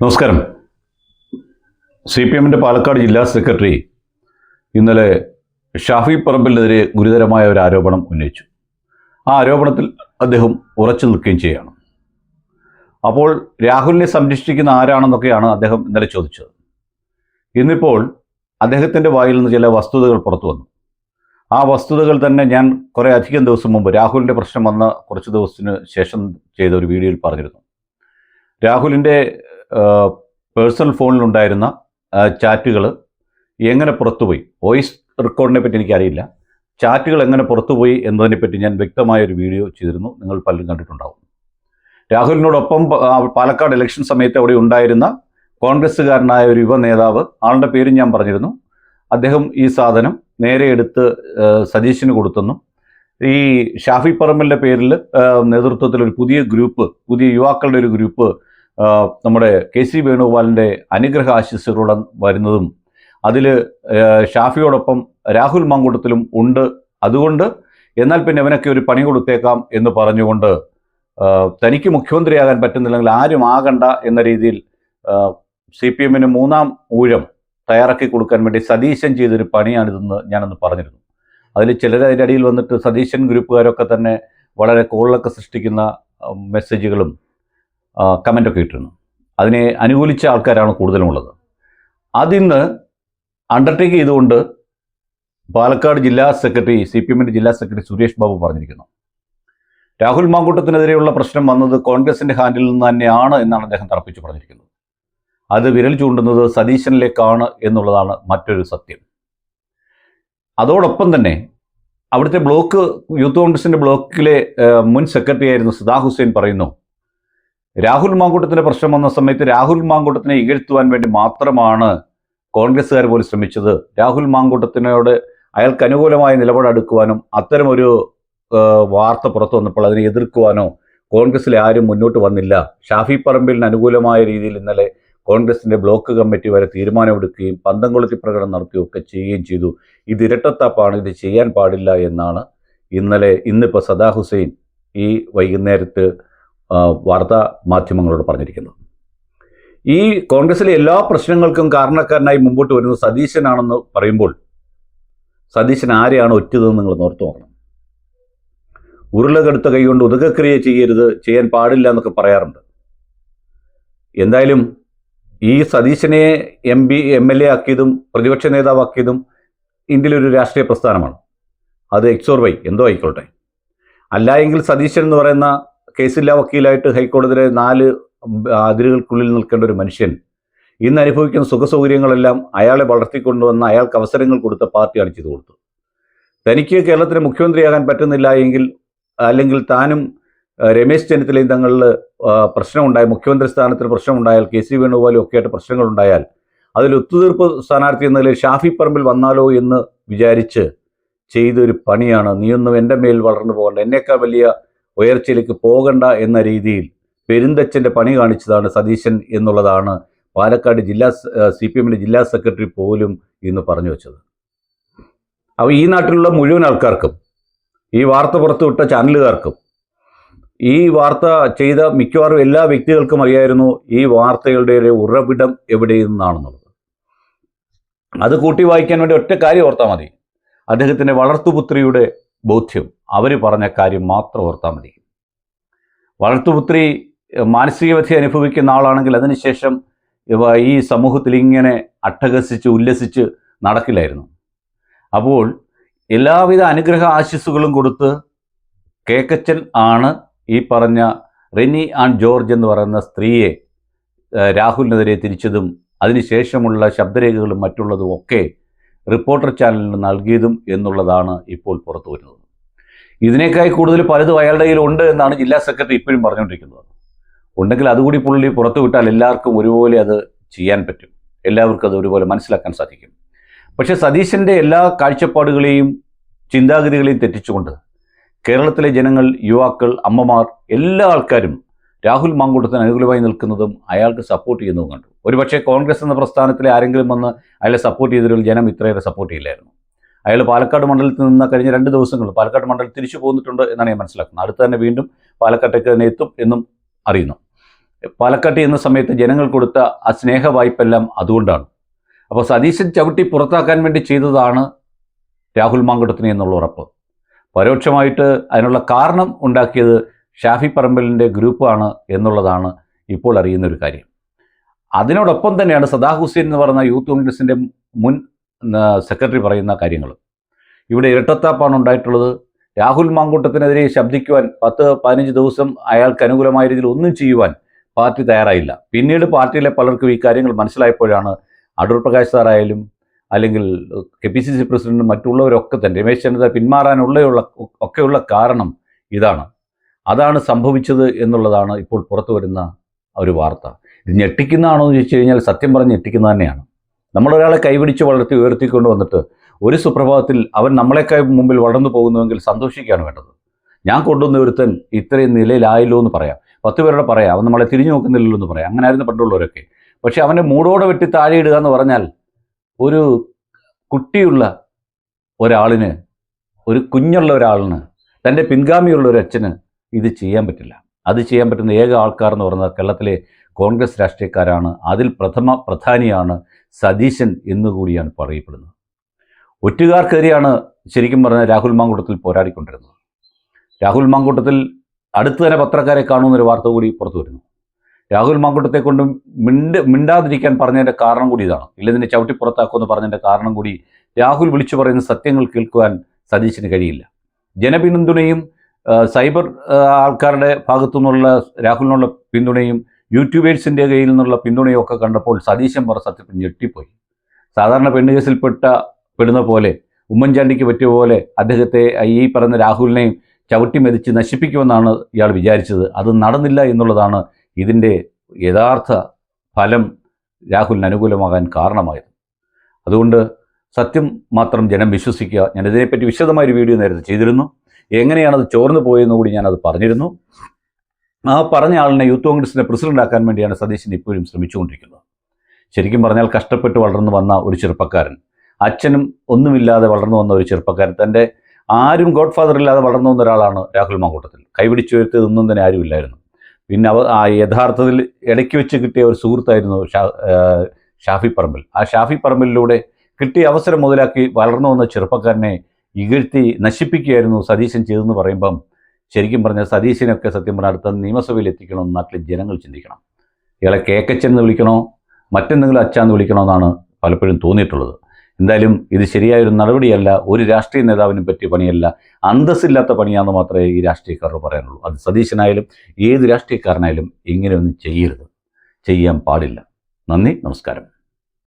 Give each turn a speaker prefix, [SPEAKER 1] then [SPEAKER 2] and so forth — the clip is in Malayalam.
[SPEAKER 1] നമസ്കാരം. സി പി എമ്മിന്റെ പാലക്കാട് ജില്ലാ സെക്രട്ടറി ഇന്നലെ ഷാഫി പറമ്പിലിനെതിരെ ഗുരുതരമായ ഒരു ആരോപണം ഉന്നയിച്ചു. ആ ആരോപണത്തിൽ അദ്ദേഹം ഉറച്ചു നിൽക്കുകയും ചെയ്യുകയാണ് അപ്പോൾ രാഹുലിനെ സംരക്ഷിക്കുന്ന ആരാണെന്നൊക്കെയാണ് അദ്ദേഹം ഇന്നലെ ചോദിച്ചത്. ഇന്നിപ്പോൾ അദ്ദേഹത്തിന്റെ വായിൽ നിന്ന് ചില വസ്തുതകൾ പുറത്തു വന്നു. ആ വസ്തുതകൾ തന്നെ ഞാൻ കുറേ അധികം ദിവസം മുമ്പ് രാഹുലിന്റെ പ്രശ്നം വന്ന കുറച്ച് ദിവസത്തിന് ശേഷം ചെയ്ത ഒരു വീഡിയോയിൽ പറഞ്ഞിരുന്നു. രാഹുലിന്റെ പേഴ്സണൽ ഫോണിലുണ്ടായിരുന്ന ചാറ്റുകൾ എങ്ങനെ പുറത്തുപോയി? വോയിസ് റെക്കോർഡിനെ പറ്റി എനിക്കറിയില്ല. ചാറ്റുകൾ എങ്ങനെ പുറത്തുപോയി എന്നതിനെപ്പറ്റി ഞാൻ വ്യക്തമായ ഒരു വീഡിയോ ചെയ്തിരുന്നു. നിങ്ങൾ പലരും കണ്ടിട്ടുണ്ടാവും. രാഹുലിനോടൊപ്പം പാലക്കാട് ഇലക്ഷൻ സമയത്ത് അവിടെ ഉണ്ടായിരുന്ന കോൺഗ്രസ്സുകാരനായ ഒരു യുവ നേതാവ് ആളുടെ പേരും ഞാൻ പറഞ്ഞിരുന്നു. അദ്ദേഹം ഈ സാധനം നേരെ എടുത്ത് സജീഷിന് കൊടുത്തെന്നും. ഈ ഷാഫി പറമ്പലിന്റെ പേരിൽ നേതൃത്വത്തിൽ ഒരു പുതിയ ഗ്രൂപ്പ് പുതിയ യുവാക്കളുടെ ഒരു ഗ്രൂപ്പ് നമ്മുടെ കെ സി വേണുഗോപാലിന്റെ അനുഗ്രഹ ആശിസ്സുകളോടെ വരുന്നതും അതിൽ ഷാഫിയോടൊപ്പം രാഹുൽ മാങ്കൂട്ടത്തിലും ഉണ്ട്. അതുകൊണ്ട് എന്നാൽ പിന്നെ അവനൊക്കെ ഒരു പണി കൊടുത്തേക്കാം എന്ന് പറഞ്ഞുകൊണ്ട് തനിക്ക് മുഖ്യമന്ത്രിയാകാൻ പറ്റുന്നില്ലെങ്കിൽ ആരും ആകണ്ട എന്ന രീതിയിൽ സി പി എമ്മിന് മൂന്നാം ഊഴം തയ്യാറാക്കി കൊടുക്കാൻ വേണ്ടി സതീശൻ ചെയ്തൊരു പണിയാണിതെന്ന് ഞാനന്ന് പറഞ്ഞിരുന്നു. അതിൽ ചിലർ അതിന്റെ അടിയിൽ വന്നിട്ട് സതീശൻ ഗ്രൂപ്പുകാരൊക്കെ തന്നെ വളരെ കോളിലൊക്കെ സൃഷ്ടിക്കുന്ന മെസ്സേജുകളും കമന്റൊക്കെ ഇട്ടിരുന്നു. അതിനെ അനുകൂലിച്ച ആൾക്കാരാണ് കൂടുതലുമുള്ളത്. അതിന്ന് അണ്ടർടേക്ക് ചെയ്തുകൊണ്ട് പാലക്കാട് ജില്ലാ സെക്രട്ടറി സി പി എമ്മിന്റെ ജില്ലാ സെക്രട്ടറി സുരേഷ് ബാബു പറഞ്ഞിരിക്കുന്നു. രാഹുൽ മാങ്കൂട്ടത്തിനെതിരെയുള്ള പ്രശ്നം വന്നത് കോൺഗ്രസിന്റെ ഹാൻഡിൽ നിന്ന് തന്നെയാണ് എന്നാണ് അദ്ദേഹം തറപ്പിച്ചു പറഞ്ഞിരിക്കുന്നത്. അത് വിരൽ ചൂണ്ടുന്നത് സതീശനിലേക്കാണ് എന്നുള്ളതാണ് മറ്റൊരു സത്യം. അതോടൊപ്പം തന്നെ അവിടുത്തെ ബ്ലോക്ക് യൂത്ത് കോൺഗ്രസിന്റെ ബ്ലോക്കിലെ മുൻ സെക്രട്ടറി ആയിരുന്നു സദാ ഹുസൈൻ പറയുന്നു രാഹുൽ മാങ്കൂട്ടത്തിന്റെ പ്രശ്നം വന്ന സമയത്ത് രാഹുൽ മാങ്കൂട്ടത്തിനെ ഇകഴ്ത്തുവാൻ വേണ്ടി മാത്രമാണ് കോൺഗ്രസ്സുകാർ പോലും ശ്രമിച്ചത്. രാഹുൽ മാങ്കൂട്ടത്തിനോട് അയാൾക്ക് അനുകൂലമായ നിലപാടെടുക്കുവാനും അത്തരമൊരു വാർത്ത പുറത്തു വന്നപ്പോൾ അതിനെ എതിർക്കുവാനോ കോൺഗ്രസ്സിൽ ആരും മുന്നോട്ട് വന്നില്ല. ഷാഫി പറമ്പിലിന് അനുകൂലമായ രീതിയിൽ ഇന്നലെ കോൺഗ്രസിന്റെ ബ്ലോക്ക് കമ്മിറ്റി വരെ തീരുമാനമെടുക്കുകയും പന്തം കൊളുത്തി പ്രകടനം നടത്തുകയൊക്കെ ചെയ്യുകയും ചെയ്തു. ഇത് ഇരട്ടത്താപ്പാണ് ഇത് ചെയ്യാൻ പാടില്ല എന്നാണ് ഇന്നലെ ഇന്നിപ്പോൾ സദാ ഹുസൈൻ ഈ വൈകുന്നേരത്ത് വാർത്താ മാധ്യമങ്ങളോട് പറഞ്ഞിരിക്കുന്നത് ഈ കോൺഗ്രസിലെ എല്ലാ പ്രശ്നങ്ങൾക്കും കാരണക്കാരനായി മുമ്പോട്ട് വരുന്നത് സതീശനാണെന്ന് പറയുമ്പോൾ സതീശൻ ആരെയാണ് ഒറ്റതെന്ന് നിങ്ങൾ ഓർത്തു നോക്കണം. ഉരുളകെടുത്ത കൈകൊണ്ട് ഉദകക്രിയ ചെയ്യരുത് ചെയ്യാൻ പാടില്ല എന്നൊക്കെ പറയാറുണ്ട്. എന്തായാലും ഈ സതീശനെ M P M L A ആക്കിയതും പ്രതിപക്ഷ നേതാവാക്കിയതും ഇന്ത്യയിലൊരു രാഷ്ട്രീയ പ്രസ്ഥാനമാണ്. അത് എക്സോർ വൈ എന്തോ ആയിക്കോട്ടെ. അല്ല എങ്കിൽ സതീശൻ എന്ന് പറയുന്ന കേസില്ലാ വക്കീലായിട്ട് ഹൈക്കോടതിയിലെ നാല് അതിരുകൾക്കുള്ളിൽ നിൽക്കേണ്ട ഒരു മനുഷ്യൻ ഇന്ന് അനുഭവിക്കുന്ന സുഖസൗകര്യങ്ങളെല്ലാം അയാളെ വളർത്തിക്കൊണ്ടുവന്ന അയാൾക്ക് അവസരങ്ങൾ കൊടുത്ത പാർട്ടിയാണ് ചെയ്തു കൊടുത്തത്. തനിക്ക് കേരളത്തിലെ മുഖ്യമന്ത്രിയാകാൻ പറ്റുന്നില്ല എങ്കിൽ അല്ലെങ്കിൽ താനും രമേശ് ചെന്നിത്തലയും തങ്ങളിൽ പ്രശ്നമുണ്ടായി മുഖ്യമന്ത്രി സ്ഥാനത്തിന് പ്രശ്നമുണ്ടായാൽ കെ സി വേണുഗോപാലും ഒക്കെ ആയിട്ട് പ്രശ്നങ്ങളുണ്ടായാൽ അതിൽ ഒത്തുതീർപ്പ് സ്ഥാനാർത്ഥി എന്ന നിലയിൽ ഷാഫി പറമ്പിൽ വന്നാലോ എന്ന് വിചാരിച്ച് ചെയ്തൊരു പണിയാണ്. നീയൊന്നും എന്റെ മേൽ വളർന്നു പോകണ്ട. എന്നേക്കാൾ വലിയ ഉയർച്ചയിലേക്ക് പോകണ്ട എന്ന രീതിയിൽ പെരുന്തച്ഛന്റെ പണി കാണിച്ചതാണ് സതീശൻ എന്നുള്ളതാണ് പാലക്കാട് ജില്ലാ സി പി എമ്മിന്റെ ജില്ലാ സെക്രട്ടറി പോലും ഇന്ന് പറഞ്ഞു വെച്ചത്. അപ്പോൾ ഈ നാട്ടിലുള്ള മുഴുവൻ ആൾക്കാർക്കും ഈ വാർത്ത പുറത്തുവിട്ട ചാനലുകാർക്കും ഈ വാർത്ത ചെയ്ത മിക്കവാറും എല്ലാ വ്യക്തികൾക്കും അറിയായിരുന്നു ഈ വാർത്തകളുടെ ഉറവിടം എവിടെ നിന്നാണെന്നുള്ളത് അത് കൂട്ടി വായിക്കാൻ വേണ്ടി ഒറ്റ കാര്യം ഓർത്താൽ മതി. അദ്ദേഹത്തിന്റെ വളർത്തുപുത്രിയുടെ ബോധ്യം. അവർ പറഞ്ഞ കാര്യം മാത്രം ഓർത്താൽ മതി. വളർത്തുപുത്രി മാനസികവധി അനുഭവിക്കുന്ന ആളാണെങ്കിൽ അതിനുശേഷം ഈ സമൂഹത്തിൽ ഇങ്ങനെ അട്ടഹസിച്ച് ഉല്ലസിച്ച് നടക്കില്ലായിരുന്നു. അപ്പോൾ എല്ലാവിധ അനുഗ്രഹ ആശിസ്സുകളും കൊടുത്ത് കേക്കച്ചൻ ആണ് ഈ പറഞ്ഞ റെനി ആൻഡ് ജോർജ് എന്ന് പറയുന്ന സ്ത്രീയെ രാഹുലിനെതിരെ തിരിച്ചതും അതിനുശേഷമുള്ള ശബ്ദരേഖകളും മറ്റുള്ളതും ഒക്കെ റിപ്പോർട്ടർ ചാനലിന് നൽകിയതും എന്നുള്ളതാണ് ഇപ്പോൾ പുറത്തു വരുന്നത് ഇതിനേക്കായി കൂടുതൽ പലതും അയാളുടെ കയ്യിൽ ഉണ്ട് എന്നാണ് ജില്ലാ സെക്രട്ടറി ഇപ്പോഴും പറഞ്ഞുകൊണ്ടിരിക്കുന്നത്. ഉണ്ടെങ്കിൽ അതുകൂടി പുള്ളി പുറത്തു വിട്ടാൽ എല്ലാവർക്കും ഒരുപോലെ അത് ചെയ്യാൻ പറ്റും. എല്ലാവർക്കും അത് ഒരുപോലെ മനസ്സിലാക്കാൻ സാധിക്കും. പക്ഷേ സതീശന്റെ എല്ലാ കാഴ്ചപ്പാടുകളെയും ചിന്താഗതികളെയും തെറ്റിച്ചുകൊണ്ട് കേരളത്തിലെ ജനങ്ങൾ യുവാക്കൾ അമ്മമാർ എല്ലാ ആൾക്കാരും രാഹുൽ മാങ്കൂട്ടത്തിന് അനുകൂലമായി നിൽക്കുന്നതും അയാൾക്ക് സപ്പോർട്ട് ചെയ്യുന്നതും കണ്ടു. ഒരുപക്ഷെ കോൺഗ്രസ് എന്ന പ്രസ്ഥാനത്തിലെ ആരെങ്കിലും വന്ന് അയാളെ സപ്പോർട്ട് ചെയ്തിട്ടുള്ള ജനം ഇത്രയേറെ സപ്പോർട്ട് ചെയ്യില്ലായിരുന്നു. അയാൾ പാലക്കാട് മണ്ഡലത്തിൽ നിന്ന് കഴിഞ്ഞ രണ്ട് ദിവസങ്ങൾ പാലക്കാട് മണ്ഡലം തിരിച്ചു പോന്നിട്ടുണ്ട് എന്നാണ് ഞാൻ മനസ്സിലാക്കുന്നത്. അടുത്ത് തന്നെ വീണ്ടും പാലക്കാട്ടേക്ക് തന്നെ എത്തും എന്നും അറിയുന്നു. പാലക്കാട്ട് എന്ന സമയത്ത് ജനങ്ങൾ കൊടുത്ത ആ സ്നേഹ വായ്പെല്ലാം അതുകൊണ്ടാണ്. അപ്പോൾ സതീശൻ ചവിട്ടി പുറത്താക്കാൻ വേണ്ടി ചെയ്തതാണ് രാഹുൽ മാങ്കുടത്തിന് എന്നുള്ള ഉറപ്പ്. പരോക്ഷമായിട്ട് അതിനുള്ള കാരണം ഉണ്ടാക്കിയത് ഷാഫി പറമ്പലിന്റെ ഗ്രൂപ്പാണ് എന്നുള്ളതാണ് ഇപ്പോൾ അറിയുന്ന ഒരു കാര്യം. അതിനോടൊപ്പം തന്നെയാണ് സദാ ഹുസൈൻ എന്ന് പറയുന്ന യൂത്ത് കോൺഗ്രസിന്റെ മുൻ സെക്രട്ടറി പറയുന്ന കാര്യങ്ങൾ. ഇവിടെ ഇരട്ടത്താപ്പാണ് ഉണ്ടായിട്ടുള്ളത്. രാഹുൽ മാങ്കൂട്ടത്തിനെതിരെ ശബ്ദിക്കുവാൻ പത്ത് പതിനഞ്ച് ദിവസം അയാൾക്ക് അനുകൂലമായ രീതിയിൽ ഒന്നും ചെയ്യുവാൻ പാർട്ടി തയ്യാറായില്ല. പിന്നീട് പാർട്ടിയിലെ പലർക്കും ഈ കാര്യങ്ങൾ മനസ്സിലായപ്പോഴാണ് അടൂർ പ്രകാശ് സാറായാലും അല്ലെങ്കിൽ കെ പി സി സി പ്രസിഡന്റും മറ്റുള്ളവരൊക്കെ തന്നെ രമേശ് ചെന്നിത്തല പിന്മാറാനുള്ള ഒക്കെയുള്ള കാരണം ഇതാണ്. അതാണ് സംഭവിച്ചത് എന്നുള്ളതാണ് ഇപ്പോൾ പുറത്തു വരുന്ന ഒരു വാർത്ത. ഇത് ഞെട്ടിക്കുന്നതാണോ എന്ന് ചോദിച്ചു കഴിഞ്ഞാൽ സത്യം പറഞ്ഞ് ഞെട്ടിക്കുന്നത് തന്നെയാണ്. നമ്മളൊരാളെ കൈപിടിച്ച് വളർത്തി ഉയർത്തിക്കൊണ്ട് വന്നിട്ട് ഒരു സുപ്രഭാതത്തിൽ അവൻ നമ്മളെക്കാൾ മുമ്പിൽ വളർന്നു പോകുന്നുവെങ്കിൽ സന്തോഷിക്കുകയാണ് വേണ്ടത്. ഞാൻ കൊണ്ടുവന്ന ഒരുത്തൻ ഇത്രയും നിലയിലായല്ലോ എന്ന് പറയാം. പത്ത് പേരോടെ പറയാം അവൻ നമ്മളെ തിരിഞ്ഞു നോക്കുന്നില്ലല്ലോ എന്ന് പറയാം. അങ്ങനെ ആയിരുന്നു പണ്ടുള്ളവരൊക്കെ. പക്ഷെ അവനെ മൂടോടെ വെട്ടി താഴെ ഇടുക എന്ന് പറഞ്ഞാൽ ഒരു കുട്ടിയുള്ള ഒരാളിന് ഒരു കുഞ്ഞുള്ള ഒരാളിന് തന്റെ പിൻഗാമിയുള്ള ഒരു അച്ഛന് ഇത് ചെയ്യാൻ പറ്റില്ല. അത് ചെയ്യാൻ പറ്റുന്ന ഏക ആൾക്കാർ എന്ന് പറയുന്നത് കേരളത്തിലെ കോൺഗ്രസ് രാഷ്ട്രീയക്കാരാണ്. അതിൽ പ്രഥമ പ്രധാനിയാണ് സതീശൻ എന്നുകൂടിയാണ് പറയപ്പെടുന്നത്. ഒറ്റുകാർക്കെതിരെയാണ് ശരിക്കും പറഞ്ഞാൽ രാഹുൽ മാങ്കൂട്ടത്തിൽ പോരാടിക്കൊണ്ടിരുന്നത്. രാഹുൽ മാങ്കൂട്ടത്തിൽ അടുത്തു തന്നെ പത്രക്കാരെ കാണുമെന്നൊരു വാർത്ത കൂടി പുറത്തു വരുന്നു. രാഹുൽ മാങ്കൂട്ടത്തെ കൊണ്ട് മിണ്ട് മിണ്ടാതിരിക്കാൻ പറഞ്ഞതിന്റെ കാരണം കൂടി ഇതാണ്. ഇല്ലെതിനെ ചവിട്ടി പുറത്താക്കുമെന്ന് പറഞ്ഞതിന്റെ കാരണം കൂടി രാഹുൽ വിളിച്ചു പറയുന്ന സത്യങ്ങൾ കേൾക്കുവാൻ സതീശന് കഴിയില്ല. ജനപിന്തുണയും സൈബർ ആൾക്കാരുടെ ഭാഗത്തു നിന്നുള്ള രാഹുലിനുള്ള പിന്തുണയും യൂട്യൂബേഴ്സിന്റെ കയ്യിൽ നിന്നുള്ള പിന്തുണയൊക്കെ കണ്ടപ്പോൾ സതീശൻ പറ സത്യത്തിൽ ഞെട്ടിപ്പോയി. സാധാരണ പെണ്ണ് കേസിൽപ്പെട്ട പെടുന്ന പോലെ ഉമ്മൻചാണ്ടിക്ക് പറ്റിയ പോലെ അദ്ദേഹത്തെ ഈ പറഞ്ഞ രാഹുലിനെയും ചവിട്ടി മെതിച്ച് നശിപ്പിക്കുമെന്നാണ് ഇയാൾ വിചാരിച്ചത്. അത് നടന്നില്ല എന്നുള്ളതാണ് ഇതിന്റെ യഥാർത്ഥ ഫലം രാഹുലിന് അനുകൂലമാകാൻ കാരണമായത്. അതുകൊണ്ട് സത്യം മാത്രം ജനം വിശ്വസിക്കുക. ഞാൻ ഇതിനെപ്പറ്റി വിശദമായൊരു വീഡിയോ നേരത്തെ ചെയ്തിരുന്നു. എങ്ങനെയാണത് ചോർന്നു പോയെന്ന് കൂടി ഞാനത് പറഞ്ഞിരുന്നു. ആ പറഞ്ഞ ആളിനെ യൂത്ത് കോൺഗ്രസിനെ പ്രസിഡന്റ് ആക്കാൻ വേണ്ടിയാണ് സതീശൻ ഇപ്പോഴും ശ്രമിച്ചുകൊണ്ടിരിക്കുന്നത്. ശരിക്കും പറഞ്ഞാൽ കഷ്ടപ്പെട്ട് വളർന്നു വന്ന ഒരു ചെറുപ്പക്കാരൻ അച്ഛനും ഒന്നുമില്ലാതെ വളർന്നു വന്ന ഒരു ചെറുപ്പക്കാരൻ തന്റെ ആരും ഗോഡ് ഫാദർ ഇല്ലാതെ വളർന്നു വന്ന ഒരാളാണ് രാഹുൽ മാങ്കൂട്ടത്തിൽ. ഒന്നും തന്നെ ആരുമില്ലായിരുന്നു. പിന്നെ അവ ആ യഥാർത്ഥത്തിൽ ഇടയ്ക്ക് വെച്ച് കിട്ടിയ ഒരു സുഹൃത്തായിരുന്നു ഷാഫി പറമ്പിൽ. ആ ഷാഫി പറമ്പിലൂടെ കിട്ടിയ അവസരം മുതലാക്കി വളർന്നു വന്ന ചെറുപ്പക്കാരനെ ഇകഴ്ത്തി നശിപ്പിക്കുകയായിരുന്നു സതീശൻ ചെയ്തെന്ന് പറയുമ്പം ശരിക്കും പറഞ്ഞാൽ സതീശനൊക്കെ സത്യം പറഞ്ഞാൽ അടുത്ത നിയമസഭയിൽ എത്തിക്കണമെന്ന് നാട്ടിലെ ജനങ്ങൾ ചിന്തിക്കണം. ഇയാളെ കേക്കച്ചൻ എന്ന് വിളിക്കണോ മറ്റെന്തെങ്കിലും അച്ചാന്ന് വിളിക്കണോ എന്നാണ് പലപ്പോഴും തോന്നിയിട്ടുള്ളത്. എന്തായാലും ഇത് ശരിയായൊരു നടപടിയല്ല ഒരു രാഷ്ട്രീയ നേതാവിനും പറ്റിയ പണിയല്ല അന്തസ്സില്ലാത്ത പണിയാണെന്ന് മാത്രമേ ഈ രാഷ്ട്രീയക്കാരോട് പറയാനുള്ളൂ. അത് സതീശനായാലും ഏത് രാഷ്ട്രീയക്കാരനായാലും ഇങ്ങനെയൊന്നും ചെയ്യരുത്. ചെയ്യാൻ പാടില്ല. നന്ദി നമസ്കാരം.